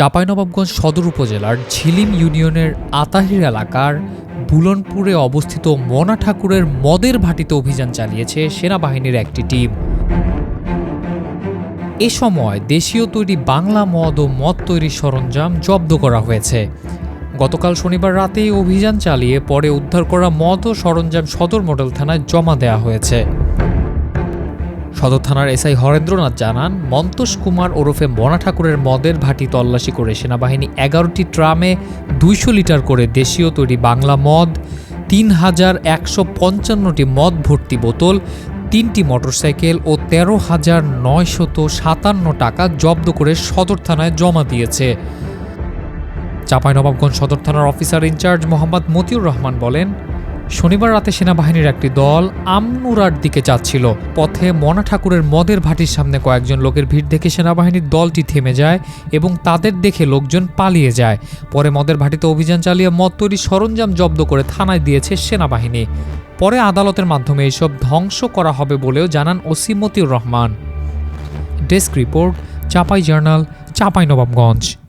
চাঁপাইনবাবগঞ্জ সদর উপজেলার ঝিলিম ইউনিয়নের আতাহির এলাকার বুলনপুরে অবস্থিত মনা ঠাকুরের মদের ভাটিতে অভিযান চালিয়েছে সেনাবাহিনীর একটি টিম। এ সময় দেশীয় তৈরি বাংলা মদ ও মদ তৈরির সরঞ্জাম জব্দ করা হয়েছে। গতকাল শনিবার রাতে অভিযান চালিয়ে পরে উদ্ধার করা মদ ও সরঞ্জাম সদর মডেল থানায় জমা দেওয়া হয়েছে। সদর থানার এসআই হরেন্দ্রনাথ জানান, মন্তোষ কুমার ওরফে মনা ঠাকুরের মদের ভাটি তল্লাশি করে সেনাবাহিনী এগারোটি ট্রামে দুইশো লিটার করে দেশীয় তৈরি বাংলা মদ, তিন হাজার একশো পঞ্চান্নটি মদ ভর্তি বোতল, তিনটি মোটরসাইকেল ও তেরো হাজার নয়শত সাতান্ন টাকা জব্দ করে সদর থানায় জমা দিয়েছে। চাঁপাইনবাবগঞ্জ সদর থানার officer in charge Mohammad Motiur Rahman বলেন শনিবার রাতে সেনাবাহিনীর একটি দল আমনুরার দিকে যাচ্ছিল। পথে মনা ঠাকুরের মদের ভাটির সামনে কয়েকজন লোকের ভিড় দেখে সেনাবাহিনীর দলটি থেমে যায় এবং তাদের দেখে লোকজন পালিয়ে যায়। পরে মদের ভাটিতে অভিযান চালিয়ে মদ তৈরির সরঞ্জাম জব্দ করে থানায় দিয়েছে সেনাবাহিনী। পরে আদালতের মাধ্যমে এসব ধ্বংস করা হবে বলেও জানান ওসিমতিউর Rahman. Desk report, Chapai journal, Chapai Nawabganj.